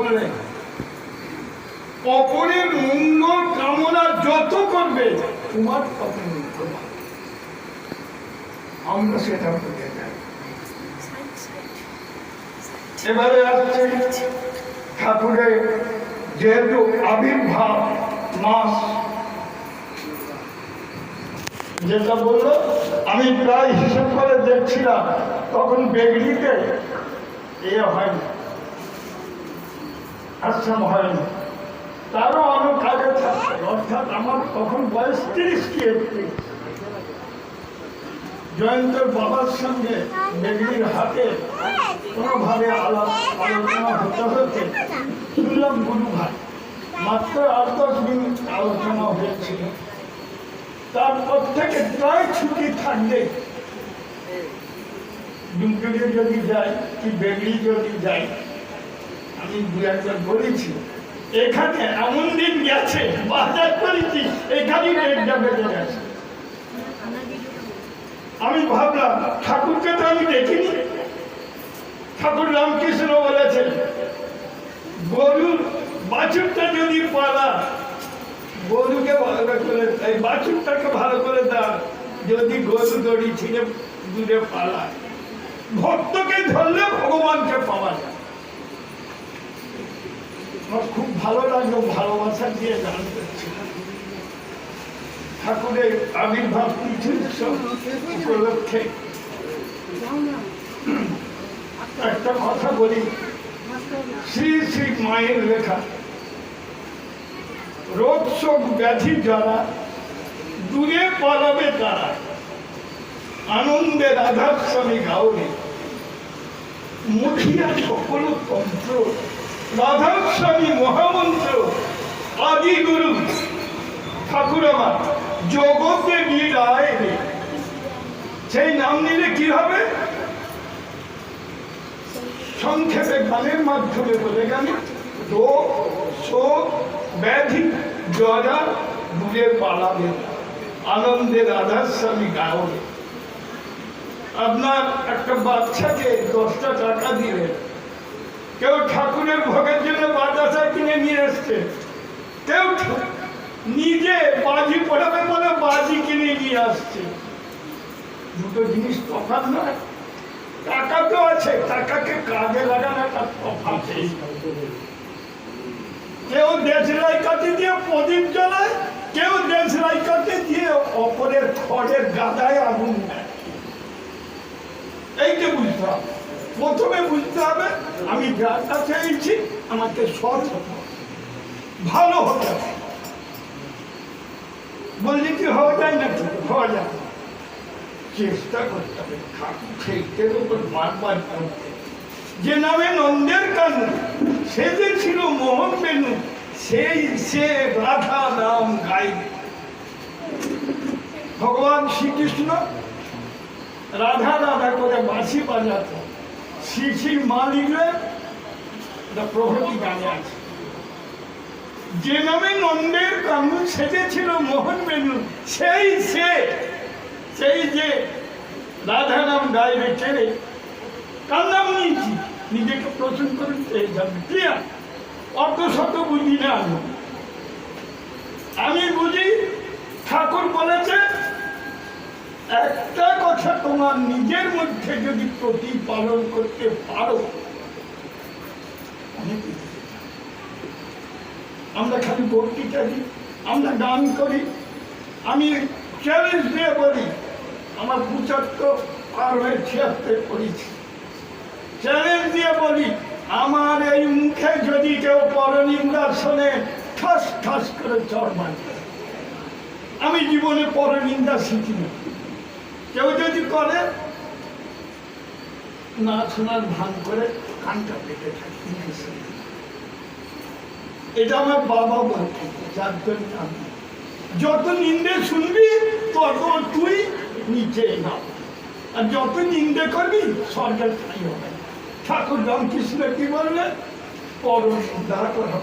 বললেন অপরের মঙ্গল কামনা যত করবে, তোমার তত আমরা সেটা এবারে আসছে ঠাকুরের যেহেতু আবির্ভাব মাস, যেটা বলল, আমি প্রায় হিসেব করে দেখছিলাম, তখন বেগড়িতে এ হয়নি। আশ্রম হয়নি তারও অনেক আগে থাকছে অর্থাৎ আমার তখন বয়স তিরিশ কি একত্রিশ? জয়ন্তর বাবার সঙ্গে বেগড়ির হাতে কোনোভাবে আলাপ আলোচনা হতে হতে শুনলাম গুরু ভাই মাত্র আট দশ মিনিট আলোচনা হয়েছিল। তারপর থেকে প্রায় ছুটি থাকবে। ডুমটুকে যদি যাই কি বেগড়ি যদি যাই আমি দু একবার বলেছি, এখানে এমন দিন গেছে, বাজার করেছি এখানেই গেছে। আমি ভাবলাম, ঠাকুরকে তো আমি দেখিনি। ঠাকুর রামকৃষ্ণ বলেছেন গরুর বাছুরটা যদি পালা, গরুকে ভালো করে এই বাছুরটাকে ভালো করে দাও, যদি গরু দড়ি ছিঁড়ে, দূরে পালায়। ভক্তকে ধরলে ভগবানকে পাওয়া যায়। আমার খুব ভালো লাগল ভালোবাসা দিয়ে গান ঠাকুরের আবির্ভাব উপলক্ষে। একটা কথা বলি, শ্রী শ্রী মায়ের লেখা। রোগ, শোক, ব্যাধি যারা, দূরে পালাবে তারা। আনন্দে রাধার স্বামী গাউরে মুখিয়া সকল তন্ত্র রাধার স্বামী মহামন্ত্র আদি গুরু ঠাকুর আমার জগতে বিরায় সেই নাম নিলে কি হবে? সংক্ষেপে গানের মাধ্যমে বলে গেল রোগ শোক ব্যাধি, জরা দূরে পালাবে, আনন্দে রাধার স্বামী গাওলে আপনার একটা বাচ্চাকে দশটা টাকা দিলে কেউ ঠাকুরের ভোগের জন্য বাতাসা কিনে নিয়ে এসছে। কেউ নিজে বাজি পড়াবে বলে বাজি কিনে নিয়ে আসছে। দুটো জিনিস তফাৎ নয়। টাকা তো আছে, টাকাকে কাজে লাগানোটা তফাৎ এই। কেউ দেশলাই কাঠি দিয়ে প্রদীপ জ্বালায়, কেউ দেশলাই কাঠি দিয়ে অপরের খড়ের গাদায় আগুন দেয়। এইটা বুঝতে হবে প্রথমে বুঝতে হবে, আমি যাটা চেয়েছি, আমাকে সৎ ভালো হতে হবে। বললি কি, হওয়া যায় না হওয়া যায়। চেষ্টা করতে হবে। ঠাকুর উপর বারবার করতে যে নামে নন্দের কানু, সে যে ছিল মোহন বেনু, সেই সে রাধা নাম গাইবে। ভগবান শ্রীকৃষ্ণ রাধা রাধা করে বাঁশি বাজাতো। শিশির মা লিখলে প্রভৃতি গানে আছে। যে নামে নন্দের কানু সেজেছিল মোহন বেনু, সেই সে, সেই যে রাধা নাম গাইবে ছেড়ে নাম নিয়েছি নিজেকে প্রশ্ন করে পেয়ে যাবে অত শত বুঝি না আমি বুঝি ঠাকুর বলেছে একটা কথা তোমার নিজের মধ্যে যদি প্রতিপালন করতে পারো আমরা খালি বক্তৃতা দিই আমরা গান করি, আমি চ্যালেঞ্জ দিয়ে বলি, আমার পঁচাত্তর পার হয়ে ছিয়াত্তর করেছি। চ্যালেঞ্জ দিয়ে বলি, আমার এই মুখে যদি কেউ পরনিন্দা শোনে, ঠাস ঠাস করে চড় মারবে। আমি জীবনে পরনিন্দা শিখিনি। কেউ যদি করে, না শোনার ভান করে কানটা পেতে থাকি এটা আমার বাবা বলতো যার জন্য আমি। যত নিন্দে শুনবি তত তুই নিচে না আর যত নিন্দে করবি স্বর্গের ঠাই হবে। ঠাকুর রামকৃষ্ণ কি বললে? পর নিন্দা করা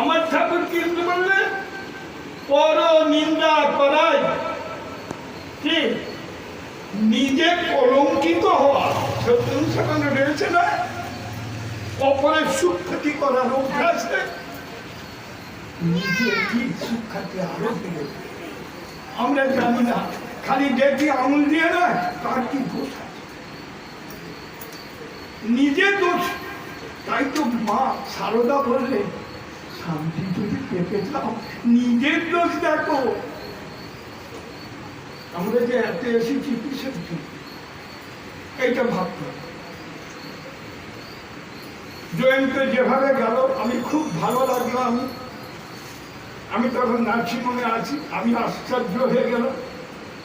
আমার ঠাকুর কি বললে? পর নিন্দা করাই কি নিজে কলঙ্কিত হওয়া। সত্যম সেখানে রয়েছে না? অপরের সুখ ক্ষতি করার অভ্যাসে নিজে কি সুখ খাতে আরও বেড়ে আমরা জানি না, খালি দেখি আঙুল দিয়ে নয়, তার কি দোষ আছে? নিজের দোষ, তাই তো মা সারদা বললে শান্তি যদি পেতে চাও নিজের দোষ দেখো। আমরা যে এত এসেছি কিসের জন্য এইটা ভাবতে হবে। জয়ন্ত যেভাবে গেল, আমি খুব ভালো লাগল আমি আমি তখন নার্সিংহোমে আছি, আমি আশ্চর্য হয়ে গেল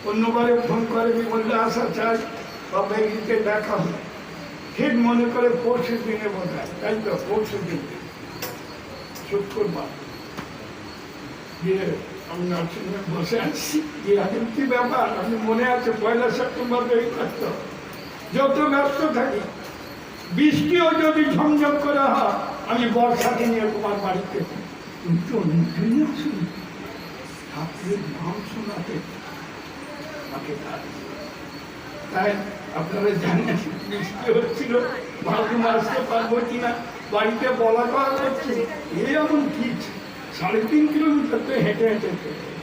অন্যবারে ফোন করে আমি বললে আসা চাই বা ব্যাগিতে দেখা হয় ঠিক মনে করে পরশু দিনে বোধ হয়, তাই তো, পরশু দিন। শুক্রবার। আমি বসে কি ব্যাপার মনে আছে, পয়লা সেপ্টেম্বর থাকতে যত থাকি, বৃষ্টিও যদি ঝমঝম করে হয়, আমি বর্ষাকে নিয়ে তোমার বাড়িতে তুমি তো অনেকদিন আছো। ঠাকুরের নাম শোনাতে তাই আপনারা জানেন, বৃষ্টি হচ্ছিল ভাবলাম আসতে পারব কিনা, বাড়িতে বলা করা এই এমন কি साढ़े तीन किलोमीटर पे हेटे हेटे थे।